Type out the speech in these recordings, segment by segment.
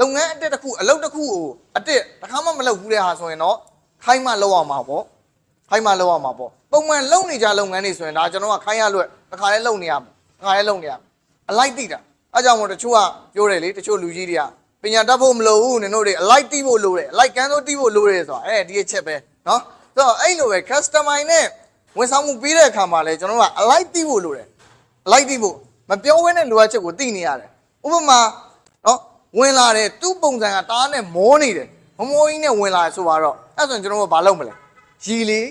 လုပ်ငန်းအတက်တစ်ခုအလုပ်တစ်ခုကိုအတက်တစ်ခါမှမလုပ်ဘူးတဲ့ဟာဆိုရင်တော့ခိုင်းမှလုပ်အောင်မှာပေါ့ခိုင်းမှလုပ်အောင်မှာပေါ့ပုံမှန်လုပ်နေကြလုပ်ငန်းတွေဆိုရင်ဒါကျွန်တော်ကခိုင်းရလွတ်တစ်ခါလဲလုပ်နေရမှာတစ်ခါလဲလုပ်နေရမှာအလိုက်တိတာအဲကြောင့်မို့တချို့ကပြောတယ်လေတချို့လူကြီးတွေကပညာတတ်ဖို့မလိုဘူးနင်တို့တွေအလိုက်တိဖို့လိုတယ်အလိုက်ကန်းစိုးတိဖို့လိုတယ်ဆိုတာအဲဒီအချက်ပဲနော်ဆိုတော့အဲ့လိုပဲ customer နဲ့ဝန်ဆောင်မှုပေးတဲ့အခါမှာလဲကျွန်တော်တို့ကအလိုက်တိဖို့လိုတယ်လိုက်သိဖို့မပြောဝဲတဲ့လိုအပ်ချက်ကိုသိနေရတယ်ဥပမာနော် ဝင်လာတယ်သူ့ပုံစံကတားနဲ့မောနေတယ်မမောကြီးနဲ့ဝင်လာတယ်ဆိုတော့အဲ့ဆိုရင်ကျွန်တော်တို့ကဘာလုပ်မလဲရီလေး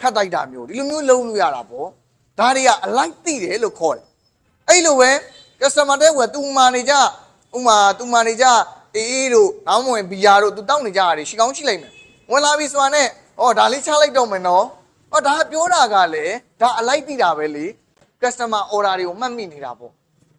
ခတ်တိုက်တာမျိုးဒီလိုမျိုးလုပ်လို့ရတာပေါ့ဒါတွေကအလိုက်သိတယ်လို့ခေါ်တယ်အဲ့လိုပဲ customer တဲ့ကသူမာနေကြဥမာသူမာနေကြအေးအေးတို့နောင်မဝင်ဘီယာတို့သူတောက်နေကြရတယ်ရှီကောင်းရှိလိုက်မယ်ဝင်လာပြီဆိုတာနဲ့ဩဒါလေးချလိုက်တော့မယ်နော်ဩဒါပြောတာကလည်းဒါအလိုက်သိတာပဲလေ customer order တွေကိုမှတ်မိနေတာပေါ့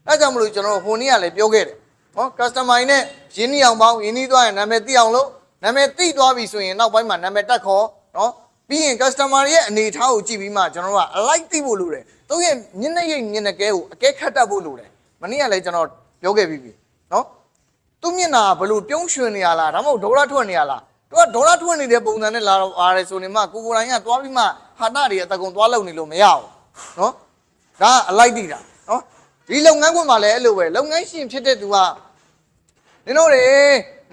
အဲကြောင့်မလို့ကျွန်တော်တို့ဟိုနေ့ကလည်းပြောခဲ့တယ် ဟော customer တွေနဲ့ရင်းနှီးအောင်ပေါင်းရင်းနှီးသွားရင်နာမည်သိအောင်လို့နာမည်သိသွားပြီဆိုရင်နောက်ပိုင်းမှာနာမည်တက်ခေါ်နော်ပြီးရင် customer တွေရဲ့အနေအထားကိုကြည့်ပြီးမှကျွန်တော်တို့ကအလိုက်သိဖို့လိုတယ်သူရဲ့ညနေရိပ်ညနေကဲကိုအကဲခတ်တတ်ဖို့လိုတယ်မနေ့ကလည်းကျွန်တော်ပြောခဲ့ပြီးပြီနော်သူမျက်နာကဘလို့ပြုံးရွှင်နေရလားဒါမှမဟုတ်ဒေါ်လာထွက်နေရလားသူကဒေါ်လာထွက်နေတဲ့ပုံစံနဲ့လာတော့အားရဆိုနေမှကိုကိုတိုင်းကသွားပြီးမှဟာတာတွေအတကုံသွားလုံနေလို့မရဘူးနော်ဒါကအလိုက်တိတာနော် ဒီလုပ်ငန်းခွင်မှာလည်းအဲ့လိုပဲလုပ်ငန်းရှင်ဖြစ်တဲ့သူကနင်တို့တွေ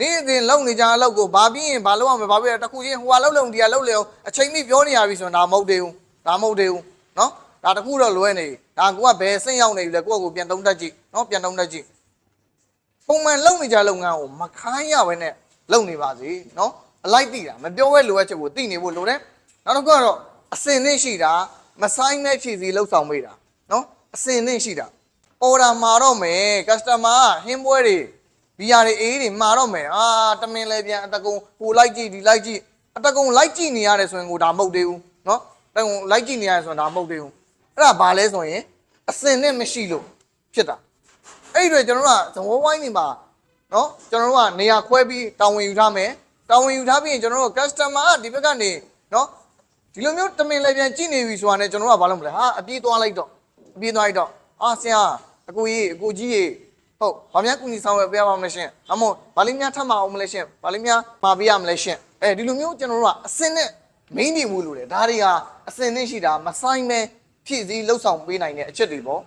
နေ့စဉ်လုပ်နေကြအလုပ်ကိုဘာပြီးရင်ဘာလုပ်ရမလဲဘာပြီးတခုချင်းဟိုဟာလုပ်လုံဒီဟာလုပ်လေအောင်အချိန်မိပြောနေရပြီဆိုရင်ဒါမဟုတ်သေးဘူးဒါမဟုတ်သေးဘူးနော်ဒါတခုတော့လွဲနေဒါကိုကဘယ်စိတ်ရောက်နေပြီလဲကိုယ့်ကိုပြန်သုံးတတ်ကြည့်နော်ပြန်သုံးတတ်ကြည့်ပုံမှန်လုပ်နေကြလုပ်ငန်းကိုမခိုင်းရဘဲနဲ့လုပ်နေပါစေနော်အလိုက်တိတာမပြောဘဲလိုအပ်ချက်ကိုသိနေဖို့လိုတယ်နောက်တစ်ခုကတော့အစင်နဲ့ရှိတာမဆိုင်တဲ့ဖြည့်စည်းလှုပ်ဆောင်ပေးတာနော်အစင်နဲ့ရှိတာ order မှာတော့မယ် customer ကဟင်းပွဲတွေဘီယာတွေအေးတွေမှာတော့မယ်အာတမင်လဲပြန်အတကုံဟိုလိုက်ကြည့်ဒီလိုက်ကြည့်အတကုံလိုက်ကြည့်နေရတယ်ဆိုရင်ကိုဒါမဟုတ်သေးဘူးနော်တကုံလိုက်ကြည့်နေရတယ်ဆိုရင်ဒါမဟုတ်သေးဘူးအဲ့ဒါဘာလဲဆိုရင်အစင်နဲ့မရှိလို့ဖြစ်တာအဲ့ဒီတော့ကျွန်တော်တို့ကသဘောဝိုင်းနေမှာနော်ကျွန်တော်တို့ကနေရာခွဲပြီးတာဝန်ယူထားမယ်တာဝန်ယူထားပြီးရင်ကျွန်တော်တို့ customer ကဒီဘက်ကနေနော်ဒီလိုမျိုးတမင်လဲပြန်ကြည့်နေပြီဆိုတာနဲ့ကျွန်တော်တို့ကဘာလုပ်မလဲဟာအပြေးသွားလိုက်တော့အပြေးသွားလိုက်တော့အာဆရာ အကိုကြီးအကိုကြီးရေဟုတ်ဘာများကူညီဆောင်ရွက်ပေးရပါမလဲရှင်အမောဘာလေးများထပ်မအောင်မလဲရှင်ဘာလေးများမှာပေးရမလဲရှင်အဲဒီလိုမျိုးကျွန်တော်တို့ကအစင်နဲ့မင်းနေမှုလို့လေဒါတွေဟာအစင်နဲ့ရှိတာမဆိုင်ပဲဖြည့်စည်းလှုပ်ဆောင်ပေးနိုင်တဲ့အချက်တွေပေါ့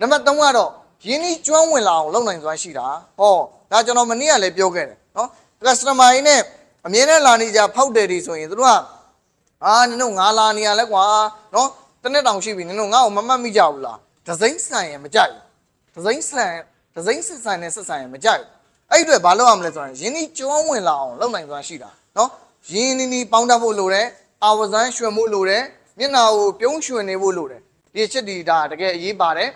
နံပါတ်3ကတော့ရင်းနှီးကျွမ်းဝင်လာအောင်လုပ်နိုင်စွမ်းရှိတာဟောဒါကျွန်တော်မနေ့ကလည်းပြောခဲ့တယ်နော် customer ရင်းနဲ့အမြဲတမ်းလာနေကြဖောက်တယ်ဒီဆိုရင်တို့ကအာနင်တို့ငါလာနေရလဲကွာနော်တစ်နှစ်တောင်ရှိပြီနင်တို့ငါ့ကိုမမှတ်မိကြဘူးလား ဒဇိမ့်ဆန်ရင်မကြိုက်ဘူးဒဇိမ့်ဆန်ဒဇိမ့်စစ်ဆန်နဲ့စစ်ဆန်ရင်မကြိုက်ဘူးအဲ့ဒီအတွက်ဘာလုပ်ရမလဲဆိုရင်ရင်းနှီးကျွမ်းဝင်လာအောင်လုပ်နိုင်စွမ်းရှိတာနော်ရင်းနှီးနှီးပေါင်းတတ်ဖို့လိုတယ်အာဝဇန်ရွှင်ဖို့လိုတယ်မျက်နာကိုပြုံးရွှင်နေဖို့လိုတယ်ဒီအချက်ဒီဒါတကယ်အရေးပါတယ်